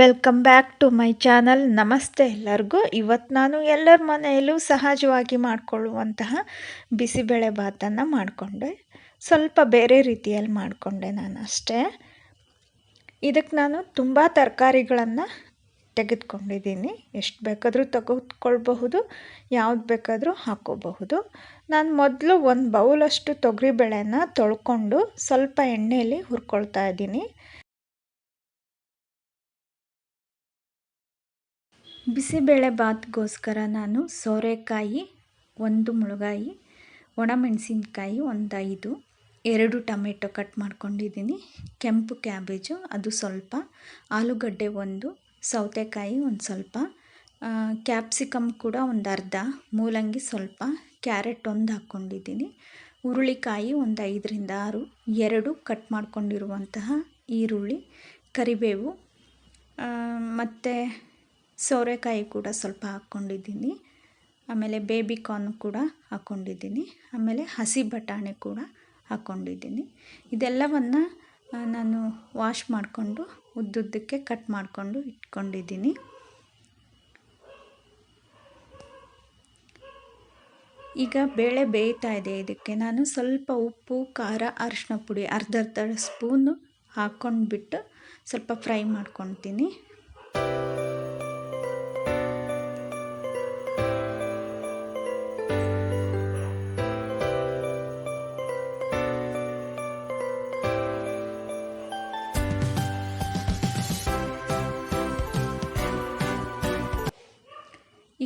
Welcome back to my channel ನಮಸ್ತೆ ಎಲ್ಲರಿಗೂ. ಇವತ್ತು ನಾನು ಎಲ್ಲರ ಮನೆಯಲ್ಲೂ ಸಹಜವಾಗಿ ಮಾಡಿಕೊಳ್ಳುವಂತಹ ಬಿಸಿಬೇಳೆ ಭಾತನ್ನು ಮಾಡಿಕೊಂಡೆ. ಸ್ವಲ್ಪ ಬೇರೆ ರೀತಿಯಲ್ಲಿ ಮಾಡಿಕೊಂಡೆ ನಾನು ಅಷ್ಟೇ. ಇದಕ್ಕೆ ನಾನು ತುಂಬ ತರಕಾರಿಗಳನ್ನು ತೆಗೆದುಕೊಂಡಿದ್ದೀನಿ. ಎಷ್ಟು ಬೇಕಾದರೂ ತೆಗೆದುಕೊಳ್ಬಹುದು, ಯಾವ್ದು ಬೇಕಾದರೂ ಹಾಕೋಬಹುದು ನಾನು ಮೊದಲು ಒಂದು ಬೌಲಷ್ಟು ತೊಗರಿಬೇಳೆನ ತೊಳ್ಕೊಂಡು ಸ್ವಲ್ಪ ಎಣ್ಣೆಯಲ್ಲಿ ಹುರ್ಕೊಳ್ತಾ ಇದ್ದೀನಿ. ಬಿಸಿಬೇಳೆ ಬಾತ್ಗೋಸ್ಕರ ನಾನು ಸೋರೆಕಾಯಿ, ಒಂದು ಮುಳುಗಾಯಿ, ಒಣಮೆಣಸಿನ್ಕಾಯಿ ಒಂದು ಐದು ಎರಡು ಟೊಮೆಟೊ ಕಟ್ ಮಾಡ್ಕೊಂಡಿದ್ದೀನಿ. ಕೆಂಪು ಕ್ಯಾಬೇಜು, ಅದು ಸ್ವಲ್ಪ. ಆಲೂಗಡ್ಡೆ ಒಂದು, ಸೌತೆಕಾಯಿ ಒಂದು ಸ್ವಲ್ಪ. ಕ್ಯಾಪ್ಸಿಕಮ್ ಕೂಡ ಒಂದು ಅರ್ಧ, ಮೂಲಂಗಿ ಸ್ವಲ್ಪ. ಕ್ಯಾರೆಟ್ ಒಂದು ಹಾಕ್ಕೊಂಡಿದ್ದೀನಿ. ಹುರುಳಿಕಾಯಿ ಒಂದು ಐದರಿಂದ ಆರು, ಎರಡು ಕಟ್ ಮಾಡ್ಕೊಂಡಿರುವಂತಹ ಈರುಳ್ಳಿ, ಕರಿಬೇವು ಮತ್ತು ಸೋರೆಕಾಯಿ ಕೂಡ ಸ್ವಲ್ಪ ಹಾಕ್ಕೊಂಡಿದ್ದೀನಿ. ಆಮೇಲೆ ಬೇಬಿ ಕಾರ್ನ್ ಕೂಡ ಹಾಕ್ಕೊಂಡಿದ್ದೀನಿ. ಆಮೇಲೆ ಹಸಿ ಬಟಾಣಿ ಕೂಡ ಹಾಕ್ಕೊಂಡಿದ್ದೀನಿ. ಇದೆಲ್ಲವನ್ನು ನಾನು ವಾಶ್ ಮಾಡಿಕೊಂಡು ಉದ್ದುದ್ದಕ್ಕೆ ಕಟ್ ಮಾಡಿಕೊಂಡು ಇಟ್ಕೊಂಡಿದ್ದೀನಿ. ಈಗ ಬೇಳೆ ಬೇಯ್ತಾ ಇದೆ. ಇದಕ್ಕೆ ನಾನು ಸ್ವಲ್ಪ ಉಪ್ಪು, ಖಾರ ಅರಿಶಿನ ಪುಡಿ ಅರ್ಧ ಅರ್ಧ ಸ್ಪೂನು ಹಾಕ್ಕೊಂಡ್ಬಿಟ್ಟು ಸ್ವಲ್ಪ ಫ್ರೈ ಮಾಡ್ಕೊತೀನಿ.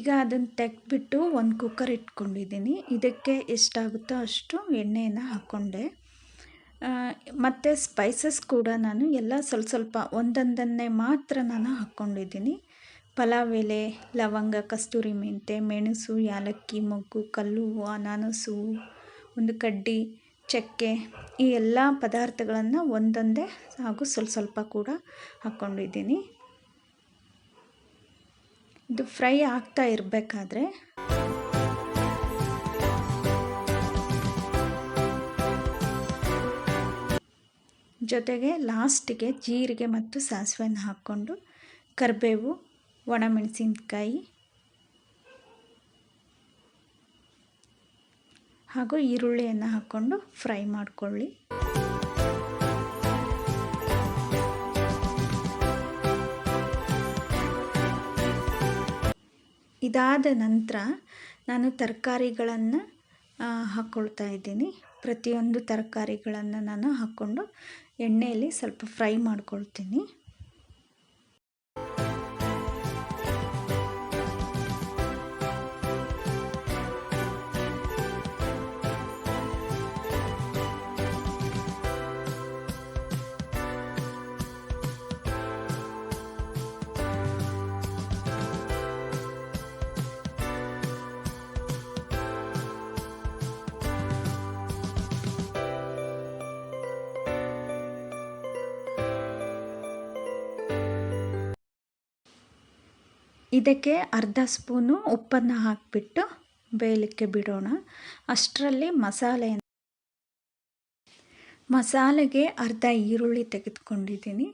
ಈಗ ಅದನ್ನು ತೆಗೆದ್ಬಿಟ್ಟು ಒಂದು ಕುಕ್ಕರ್ ಇಟ್ಕೊಂಡಿದ್ದೀನಿ. ಇದಕ್ಕೆ ಎಷ್ಟಾಗುತ್ತೋ ಅಷ್ಟು ಎಣ್ಣೆಯನ್ನು ಹಾಕ್ಕೊಂಡೆ ಮತ್ತು ಸ್ಪೈಸಸ್ ಕೂಡ ನಾನು ಎಲ್ಲ ಸ್ವಲ್ಪ ಸ್ವಲ್ಪ ಒಂದೊಂದನ್ನೇ ಮಾತ್ರ ನಾನು ಹಾಕ್ಕೊಂಡಿದ್ದೀನಿ ಪಲಾವ್ ಎಲೆ, ಲವಂಗ, ಕಸ್ತೂರಿ ಮೆಂತೆ, ಮೆಣಸು, ಯಾಲಕ್ಕಿ, ಮೊಗ್ಗು, ಕಲ್ಲು, ಅನಾನಸು, ಒಂದು ಕಡ್ಡಿ, ಚಕ್ಕೆ ಈ ಎಲ್ಲ ಪದಾರ್ಥಗಳನ್ನು ಒಂದೊಂದೇ ಹಾಗೂ ಸ್ವಲ್ಪ ಸ್ವಲ್ಪ ಕೂಡ ಹಾಕ್ಕೊಂಡಿದ್ದೀನಿ ಇದು ಫ್ರೈ ಆಗ್ತಾ ಇರಬೇಕಾದ್ರೆ ಜೊತೆಗೆ ಲಾಸ್ಟಿಗೆ ಜೀರಿಗೆ ಮತ್ತು ಸಾಸಿವೆನ ಹಾಕ್ಕೊಂಡು ಕರಿಬೇವು, ಒಣಮೆಣಸಿನ್ಕಾಯಿ ಹಾಗೂ ಈರುಳ್ಳಿಯನ್ನು ಹಾಕ್ಕೊಂಡು ಫ್ರೈ ಮಾಡಿಕೊಳ್ಳಿ. ಇದಾದ ನಂತರ ನಾನು ತರಕಾರಿಗಳನ್ನು ಹಾಕ್ಕೊಳ್ತಾ ಇದ್ದೀನಿ. ಪ್ರತಿಯೊಂದು ತರಕಾರಿಗಳನ್ನು ನಾನು ಹಾಕ್ಕೊಂಡು ಎಣ್ಣೆಯಲ್ಲಿ ಸ್ವಲ್ಪ ಫ್ರೈ ಮಾಡ್ಕೊಳ್ತೀನಿ. ಇದಕ್ಕೆ ಅರ್ಧ ಸ್ಪೂನು ಉಪ್ಪನ್ನು ಹಾಕಿಬಿಟ್ಟು ಬೇಯಲಿಕ್ಕೆ ಬಿಡೋಣ. ಅಷ್ಟರಲ್ಲಿ ಮಸಾಲೆ ಮಸಾಲೆಗೆ ಅರ್ಧ ಈರುಳ್ಳಿ ತೆಗೆದುಕೊಂಡಿದ್ದೀನಿ.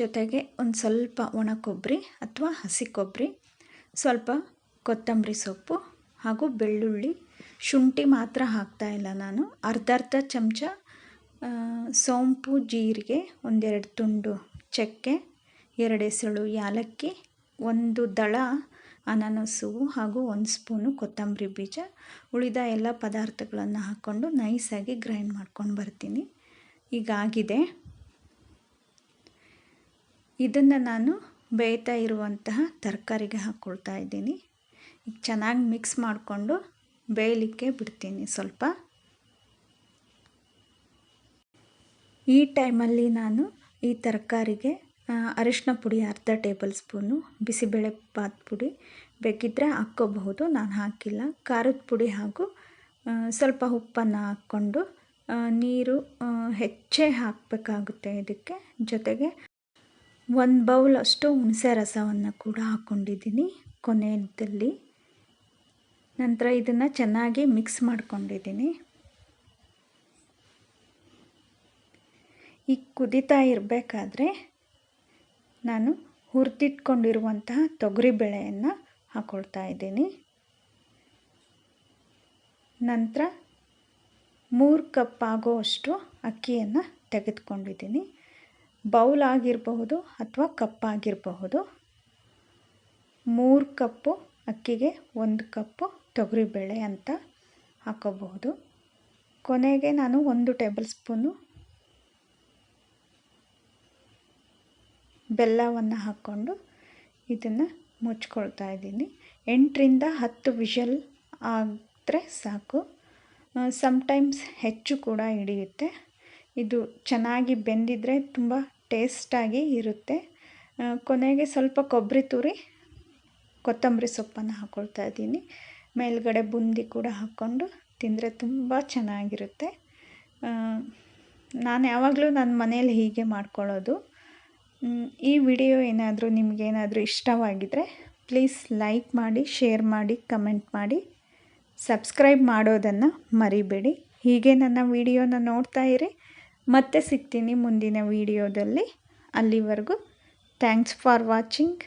ಜೊತೆಗೆ ಒಂದು ಸ್ವಲ್ಪ ಒಣ ಕೊಬ್ಬರಿ ಅಥವಾ ಹಸಿ ಕೊಬ್ಬರಿ ಸ್ವಲ್ಪ ಕೊತ್ತಂಬರಿ ಸೊಪ್ಪು ಹಾಗೂ ಬೆಳ್ಳುಳ್ಳಿ. ಶುಂಠಿ ಮಾತ್ರ ಹಾಕ್ತಾಯಿಲ್ಲ ನಾನು. ಅರ್ಧ ಅರ್ಧ ಚಮಚ ಸೋಂಪು ಜೀರಿಗೆ, ಒಂದೆರಡು ತುಂಡು ಚಕ್ಕೆ ಎರಡೆಸಳು ಯಾಲಕ್ಕಿ ಒಂದು ದಳ ಅನಾನಸು ಹಾಗೂ ಒಂದು ಸ್ಪೂನು ಕೊತ್ತಂಬರಿ ಬೀಜ, ಉಳಿದ ಎಲ್ಲ ಪದಾರ್ಥಗಳನ್ನು ಹಾಕ್ಕೊಂಡು ನೈಸಾಗಿ ಗ್ರೈಂಡ್ ಮಾಡ್ಕೊಂಡು ಬರ್ತೀನಿ. ಈಗ ಆಗಿದೆ. ಇದನ್ನು ನಾನು ಬೇಯ್ತಾ ಇರುವಂತಹ ತರಕಾರಿಗೆ ಹಾಕ್ಕೊಳ್ತಾ ಇದ್ದೀನಿ. ಈಗ ಚೆನ್ನಾಗಿ ಮಿಕ್ಸ್ ಮಾಡಿಕೊಂಡು ಬೇಯಲಿಕ್ಕೆ ಬಿಡ್ತೀನಿ ಸ್ವಲ್ಪ. ಈ ಟೈಮಲ್ಲಿ ನಾನು ಈ ತರಕಾರಿಗೆ ಅರಿಶಿನ ಪುಡಿ ಅರ್ಧ ಟೇಬಲ್ ಸ್ಪೂನು, ಬಿಸಿಬೇಳೆ ಬಾತ್ ಪುಡಿ ಬೇಕಿದ್ದರೆ ಹಾಕ್ಕೋಬಹುದು, ನಾನು ಹಾಕಿಲ್ಲ. ಖಾರದ ಪುಡಿ ಹಾಗೂ ಸ್ವಲ್ಪ ಉಪ್ಪನ್ನು ಹಾಕ್ಕೊಂಡು ನೀರು ಹೆಚ್ಚೇ ಹಾಕಬೇಕಾಗುತ್ತೆ ಇದಕ್ಕೆ. ಜೊತೆಗೆ ಒಂದು ಬೌಲ್ ಅಷ್ಟು ಹುಣಸೆ ರಸವನ್ನು ಕೂಡ ಹಾಕ್ಕೊಂಡಿದ್ದೀನಿ ಕೊನೆಯಲ್ಲಿ. ನಂತರ ಇದನ್ನು ಚೆನ್ನಾಗಿ ಮಿಕ್ಸ್ ಮಾಡ್ಕೊಂಡಿದ್ದೀನಿ. ಈಗ ಕುದೀತಾ ಇರಬೇಕಾದ್ರೆ ನಾನು ಹುರಿದಿಟ್ಕೊಂಡಿರುವಂತಹ ತೊಗರಿಬೇಳೆಯನ್ನು ಹಾಕ್ಕೊಳ್ತಾ ಇದ್ದೀನಿ. ನಂತರ ಮೂರು ಕಪ್ ಆಗೋವಷ್ಟು ಅಕ್ಕಿಯನ್ನು ತೆಗೆದುಕೊಂಡಿದ್ದೀನಿ. ಬೌಲ್ ಆಗಿರಬಹುದು ಅಥವಾ ಕಪ್ ಆಗಿರಬಹುದು. ಮೂರು ಕಪ್ಪು ಅಕ್ಕಿಗೆ ಒಂದು ಕಪ್ಪು ತೊಗರಿಬೇಳೆ ಅಂತ ಹಾಕೋಬಹುದು. ಕೊನೆಗೆ ನಾನು ಒಂದು ಟೇಬಲ್ ಸ್ಪೂನು ಬೆಲ್ಲವನ್ನು ಹಾಕ್ಕೊಂಡು ಇದನ್ನು ಮುಚ್ಕೊಳ್ತಾ ಇದ್ದೀನಿ. ಎಂಟರಿಂದ ಹತ್ತು ವಿಷಲ್ ಆದರೆ ಸಾಕು. ಸಮ್ಟೈಮ್ಸ್ ಹೆಚ್ಚು ಕೂಡ ಹಿಡಿಯುತ್ತೆ. ಇದು ಚೆನ್ನಾಗಿ ಬೆಂದಿದ್ರೆ ತುಂಬ ಟೇಸ್ಟಾಗಿ ಇರುತ್ತೆ. ಕೊನೆಗೆ ಸ್ವಲ್ಪ ಕೊಬ್ಬರಿ ತುರಿ, ಕೊತ್ತಂಬರಿ ಸೊಪ್ಪನ್ನು ಹಾಕ್ಕೊಳ್ತಾ ಇದ್ದೀನಿ. ಮೇಲ್ಗಡೆ ಬುಂದಿ ಕೂಡ ಹಾಕ್ಕೊಂಡು ತಿಂದರೆ ತುಂಬ ಚೆನ್ನಾಗಿರುತ್ತೆ. ನಾನು ಯಾವಾಗಲೂ ನನ್ನ ಮನೇಲಿ ಹೀಗೆ ಮಾಡ್ಕೊಳ್ಳೋದು. ಈ ವಿಡಿಯೋ ಏನಾದರೂ ನಿಮಗೇನಾದರೂ ಇಷ್ಟವಾಗಿದ್ದರೆ ಪ್ಲೀಸ್ ಲೈಕ್ ಮಾಡಿ, ಶೇರ್ ಮಾಡಿ, ಕಮೆಂಟ್ ಮಾಡಿ. ಸಬ್ಸ್ಕ್ರೈಬ್ ಮಾಡೋದನ್ನು ಮರಿಬೇಡಿ. ಹೀಗೆ ನನ್ನ ವಿಡಿಯೋನ ನೋಡ್ತಾ ಇರಿ. ಮತ್ತೆ ಸಿಗ್ತೀನಿ ಮುಂದಿನ ವಿಡಿಯೋದಲ್ಲಿ. ಅಲ್ಲಿವರೆಗೂ ಥ್ಯಾಂಕ್ಸ್ ಫಾರ್ ವಾಚಿಂಗ್.